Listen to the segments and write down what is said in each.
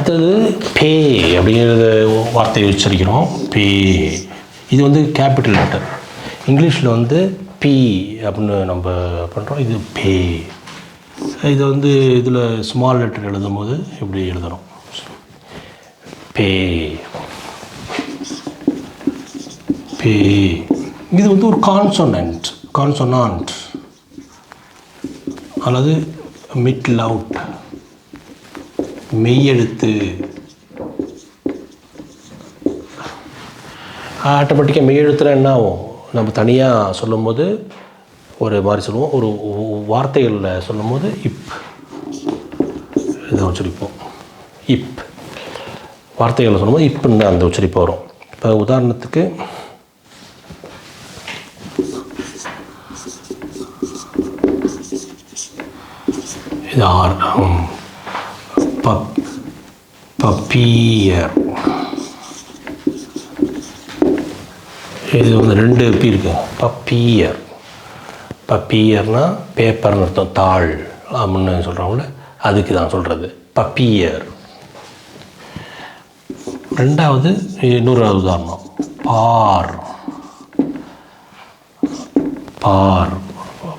அடுத்தது பே அப்படிங்கிறத வார்த்தையை உச்சரிக்கிறோம். பே. இது வந்து கேபிட்டல் லெட்டர். இங்கிலீஷில் வந்து பி அப்படின்னு நம்ம பண்ணுறோம் இது பே. இது வந்து இதில் ஸ்மால் லெட்டர் எழுதும் போது இப்படி எழுதுகிறோம் பே. பே. இது வந்து ஒரு கான்சோனன்ட் கான்சோனான்ட் அல்லது மிட் லவுட் மெய்யெழுத்து. ஆட்டோமேட்டிக்காக மெய்யெழுத்துல என்ன ஆகும்? நம்ம தனியாக சொல்லும்போது ஒரு மாதிரி சொல்லுவோம். ஒரு வார்த்தைகளில் சொல்லும்போது இப். இதை உச்சரிப்போம். இப். வார்த்தைகளில் சொல்லும்போது இப்புன்னு அந்த உச்சரிப்பு வரும். இப்போ உதாரணத்துக்கு இது ஆர் பப் பப்பியர். இது வந்து ரெண்டு எப்படி இருக்கு. பப்பியர். பப்பியர்னா பேப்பர்னு அர்த்தம் தாள். அப்படின்னு சொல்கிறோம்ல அதுக்கு தான் சொல்கிறது பப்பியர். ரெண்டாவது இன்னொரு உதாரணம். பார். பார்.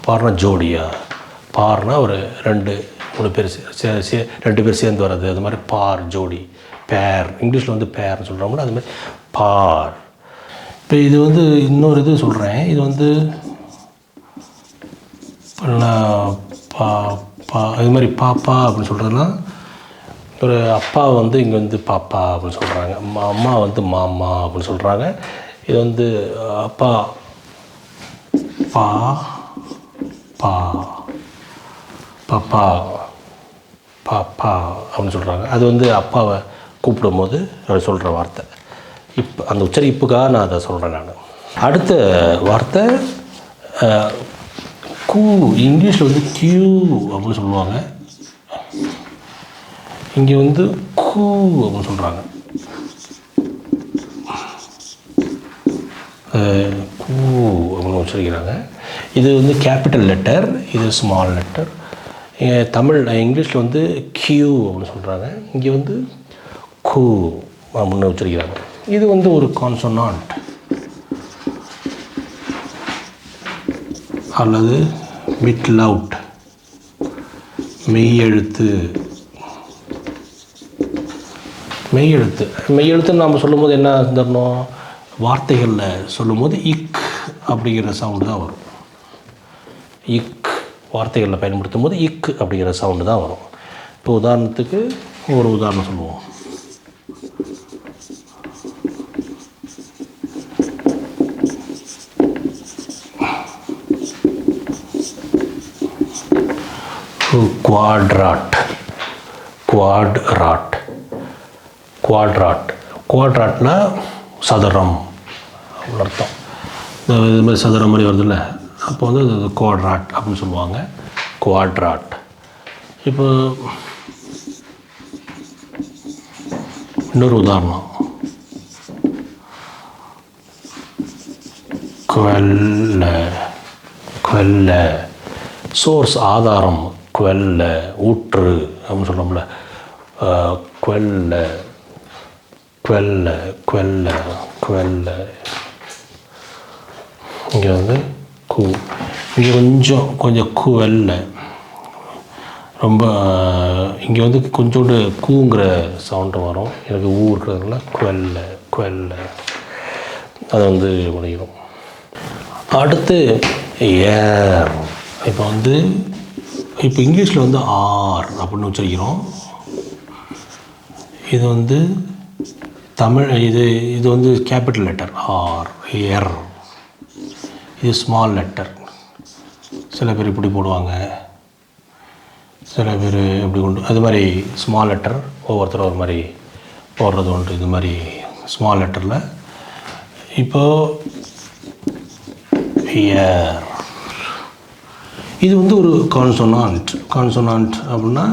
பார்னா ஜோடியா. பார்னா ஒரு ரெண்டு மூணு பேர் சே- சே- சே- ரெண்டு பேர் சேர்ந்து வர்றது அது மாதிரி பார் ஜோடி பேர் இங்கிலீஷில் வந்து பேர்னு சொல்கிறோம்ல அது மாதிரி பார். இப்போ இது வந்து இன்னொரு இது சொல்கிறேன் இது வந்து பா பா இது மாதிரி பாப்பா அப்படின்னு சொல்கிறதுலாம் ஒரு அப்பா வந்து இங்கே வந்து பாப்பா அப்படின்னு சொல்கிறாங்க அம்மா அம்மா வந்து மாமா அப்படின்னு சொல்கிறாங்க இது வந்து அப்பா பா பா பாப்பா. பாப்பா அப்படின்னு சொல்கிறாங்க அது வந்து அப்பாவை கூப்பிடும்போது அவர் சொல்கிற வார்த்தை. இப்போ அந்த உச்சரிப்புக்காக நான் அதை சொல்கிறேன் நான். அடுத்த வார்த்தை கூ இங்கிலீஷில் வந்து கியூ அப்படின்னு சொல்லுவாங்க. இங்கே வந்து கூ அப்படின்னு சொல்கிறாங்க கூ அப்படின்னு உச்சரிக்கிறாங்க. இது வந்து கேபிட்டல் லெட்டர் இது ஸ்மால் லெட்டர் தமிழ் இங்கிலீஷில் வந்து கியூ அப்படின்னு சொல்கிறாங்க இங்கே வந்து கூ அப்படின்னு உச்சரிக்கிறாங்க இது வந்து ஒரு கான்சோனான்ட் அல்லது மிட் லவுட் மெய்யெழுத்து. மெய்யெழுத்து. மெய்யெழுத்துன்னு நாம் சொல்லும்போது என்ன தரணும்? வார்த்தைகளில் சொல்லும்போது இக் அப்படிங்கிற சவுண்டு தான் வரும். இக் வார்த்தைகளில் பயன்படுத்தும் போது இக் அப்படிங்கிற சவுண்டு தான் வரும். இப்போ உதாரணத்துக்கு ஒரு உதாரணம் சொல்லுவோம். குவாட்ராட் குவாட்ராட் குவாட்ராட் குவாட்ராட்னா சதுரம் அவ்வளோ அர்த்தம். இந்த இது மாதிரி சதுரம் மாதிரி வருதுல்ல? அப்போ வந்து அது குவாட்ராட் அப்படின்னு சொல்லுவாங்க. குவாட்ராட் இப்போ இன்னொரு உதாரணம். குவல்ல குவல்ல சோர்ஸ் ஆதாரம் குவல்ல ஊற்று அப்படின்னு சொல்கிறோம்ல குவல்ல குவல்ல குவல்ல குவல்ல இங்கே வந்து கூ. இங்கே கொஞ்சம் கொஞ்சம் குவல்ல ரொம்ப இங்கே வந்து கொஞ்சோண்டு கூங்கிற சவுண்டு வரும். எனக்கு ஊ இருக்கிறதுனால குவல்ல குவல்ல அதை வந்து முடியும். அடுத்து ஏர் இப்போ வந்து இப்போ இங்கிலீஷில் வந்து ஆர் அப்படின்னு உச்சரிக்கிறோம் இது வந்து தமிழ் இது இது வந்து கேபிட்டல் லெட்டர். ஆர் எர் இது ஸ்மால் லெட்டர் சில பேர் இப்படி போடுவாங்க. சில பேர் இப்படி கொண்டு அது மாதிரி ஸ்மால் லெட்டர் ஒவ்வொருத்தரும் ஒரு மாதிரி போடுறது உண்டு. இது மாதிரி ஸ்மால் லெட்டரில் இப்போது இது வந்து ஒரு கான்சோனான்ட் கான்சோனான்ட் அப்படின்னா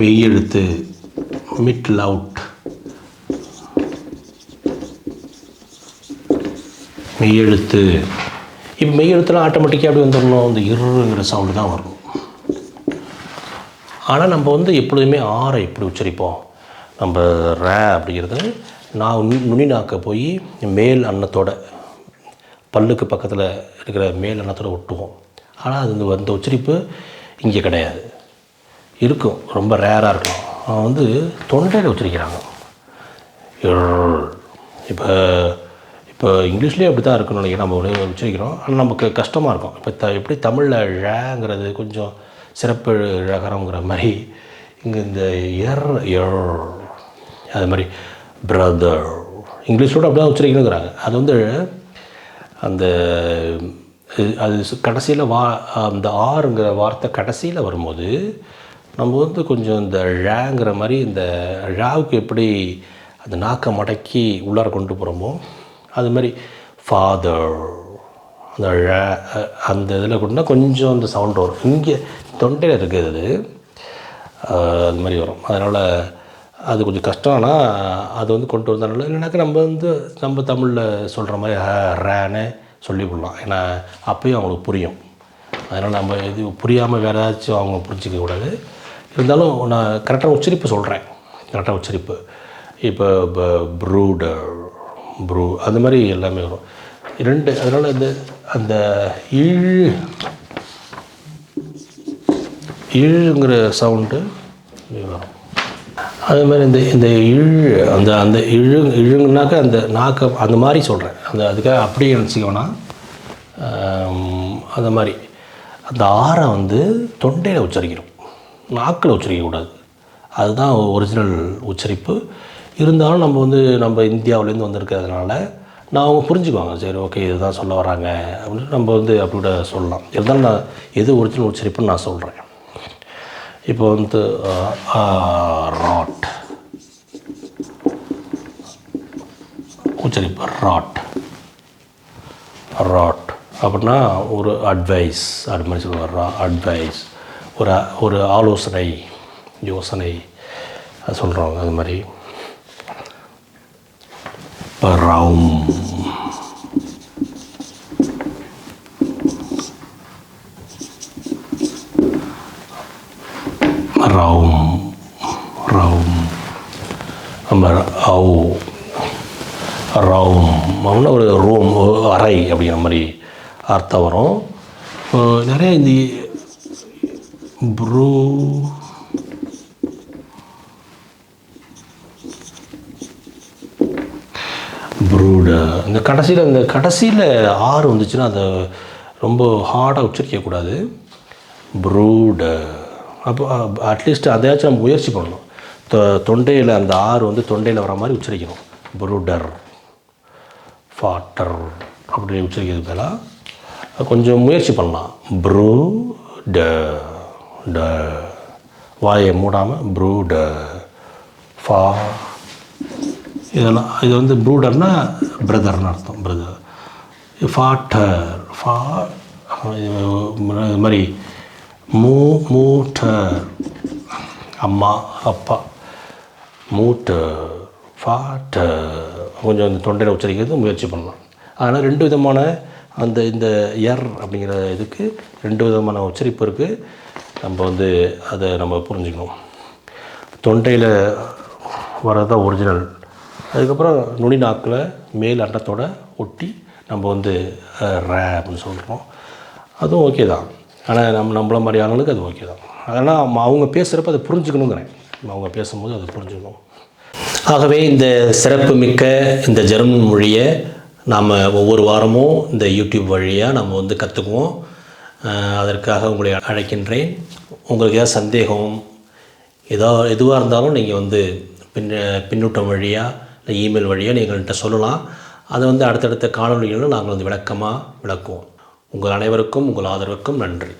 வெய்யெழுத்து மிட் லவுட் மெய்யெழுத்து. இப்போ மெய்யெழுத்துலாம் ஆட்டோமேட்டிக்காக அப்படி வந்துடணும் இந்த இருங்கிற சவுண்டு தான் வரும். ஆனால் நம்ம வந்து எப்பொழுதுமே ஆரை எப்படி உச்சரிப்போம்? நம்ம ரே அப்படிங்கிறது நான் நுனி நாக்க போய் மேல் அன்னத்தோட பல்லுக்கு பக்கத்தில் இருக்கிற மேல் அன்னத்தோட ஒட்டுவோம். ஆனால் அது அந்த உச்சரிப்பு இங்கே கிடையாது. இருக்கும். ரொம்ப ரேராக இருக்கும். அவன் வந்து தொண்டையில் உச்சரிக்கிறாங்க. இப்போ இப்போ இங்கிலீஷ்லேயே அப்படி தான் இருக்கணும் நினைக்கிறேன். நம்ம உச்சரிக்கிறோம். ஆனால் நமக்கு கஷ்டமாக இருக்கும். இப்போ த எப்படி தமிழில் ழங்கிறது கொஞ்சம் சிறப்பு ழகரங்கிற மாதிரி இங்கே இந்த எர் எர் அது மாதிரி பிரதர் இங்கிலீஷோட அப்படி தான் உச்சரிக்கணுங்கிறாங்க. அது வந்து அந்த அது கடைசியில் வா அந்த ஆறுங்கிற வார்த்தை கடைசியில் வரும்போது நம்ம வந்து கொஞ்சம் இந்த ழாங்கிற மாதிரி இந்த ழாவுக்கு எப்படி அந்த நாக்கை மடக்கி உள்ளார கொண்டு போகிறோமோ அது மாதிரி ஃபாதர் அந்த அந்த இதில் கூட கொஞ்சம் அந்த சவுண்ட் வரும். இங்கே தொண்டையில் இருக்குது அது. அது மாதிரி வரும். அதனால் அது கொஞ்சம் கஷ்டம். ஆனால் அது வந்து கொண்டு வந்தனால இல்லைனாக்கா நம்ம வந்து நம்ம தமிழில் சொல்கிற மாதிரி ஹ ரேன்னு சொல்லி விடலாம். ஏன்னா அப்பயும் அவங்களுக்கு புரியும். அதனால் நம்ம இது புரியாமல் வேறு ஏதாச்சும் அவங்க புரிஞ்சிக்க கூடாது. இருந்தாலும் நான் கரெக்டான உச்சரிப்பு சொல்கிறேன் கரெக்டாக உச்சரிப்பு. இப்போ ப்ரூடர் ப்ரூ அந்த மாதிரி எல்லாமே வரும். ரெண்டு அதனால் அந்த அந்த ஈழு ஈழுங்கிற சவுண்டு வரும். அதே மாதிரி இந்த இந்த இழு அந்த அந்த இழு இழுங்குனாக்கா அந்த நாக்க அந்த மாதிரி சொல்கிறேன் அந்த அதுக்காக அப்படியே நினச்சிக்கோன்னா அந்த மாதிரி. அந்த ஆறை வந்து தொண்டையில் உச்சரிக்கணும். நாக்கில் உச்சரிக்கக்கூடாது. அதுதான் ஒரிஜினல் உச்சரிப்பு. இருந்தாலும் நம்ம வந்து நம்ம இந்தியாவிலேருந்து வந்திருக்கிறதுனால நான் அவங்க புரிஞ்சுக்குவாங்க. சரி ஓகே இதுதான் சொல்ல வராங்க. அப்படின்னு நம்ம வந்து அப்படி கூட சொல்லலாம். இருந்தாலும் நான் எது ஒரிஜினல் உச்சரிப்புன்னு நான் சொல்கிறேன் இப்போ வந்து ராட். உச்சரிப்பு ராட். ராட். அப்படின்னா ஒரு அட்வைஸ் அது மாதிரி சொல்லுவார் அட்வைஸ் ஒரு ஒரு ஆலோசனை யோசனை. அது அது மாதிரி. Raum. Raum, Raum. நம்ம ஔ ரவும் அப்படின்னா ஒரு ரூம் அறை அப்படிங்கிற மாதிரி அர்த்தம் வரும் நிறைய இந்த ப்ரூ ப்ரூடா இந்த கடைசியில் இந்த கடைசியில் ஆறு வந்துச்சுன்னா அதை ரொம்ப ஹார்டாக உச்சரிக்கக்கூடாது. ப்ரூட அப்போ அட்லீஸ்ட் அதையாச்சும் நம்ம முயற்சி பண்ணணும். தொண்டையில் அந்த ஆறு வந்து தொண்டையில் வர மாதிரி உச்சரிக்கணும். ப்ரூடர் ஃபாட்டர் அப்படின்னு உச்சரிக்கிறது பதிலாக கொஞ்சம் முயற்சி பண்ணலாம். ப்ரூ ட ட வாயை மூடாமல் ப்ரூ ட ஃபா இதெல்லாம் இது வந்து ப்ரூடர்னா பிரதர்னு அர்த்தம் பிரதர். ஃபாட்டர் ஃபா இது மாதிரி மூ மூட்டர். அம்மா அப்பா. மூட்டர் ஃபாட்டர். கொஞ்சம் அந்த தொண்டையில் உச்சரிக்கிறது முயற்சி பண்ணலாம். அதனால் ரெண்டு விதமான அந்த இந்த எர் அப்படிங்கிற இதுக்கு ரெண்டு விதமான உச்சரிப்பு இருக்குது நம்ம வந்து அதை நம்ம புரிஞ்சுக்கணும். தொண்டையில் வரதான் ஒரிஜினல் அதுக்கப்புறம் நுனி நாக்கில் மேல் அண்டத்தோட ஒட்டி நம்ம வந்து ரே அப்படின்னு சொல்கிறோம் அதுவும் ஓகே தான். ஆனால் நம்ம நம்மள மாதிரி ஆளுங்களுக்கு அது ஓகே தான். அதனால் அவங்க- பேசுகிறப்ப அதை புரிஞ்சுக்கணுங்கிறேன். அவங்க பேசும்போது அதை புரிஞ்சுக்கணும். ஆகவே இந்த சிறப்பு மிக்க இந்த ஜெர்மன் மொழியை நாம் ஒவ்வொரு வாரமும் இந்த யூடியூப் வழியாக நம்ம வந்து கற்றுக்குவோம் அதற்காக உங்களை அழைக்கின்றேன். உங்களுக்கு ஏதாவது சந்தேகம் ஏதோ எதுவாக இருந்தாலும் நீங்கள் வந்து பின் பின்னூட்டம் வழியாக இமெயில் வழியாக நீங்கள் எங்கள்கிட்ட சொல்லலாம். அதை வந்து அடுத்தடுத்த காணொலிகளில் நாங்கள் வந்து விளக்கமாக விளக்குவோம். உங்கள் அனைவருக்கும் உங்கள் ஆதரவுக்கும் நன்றி.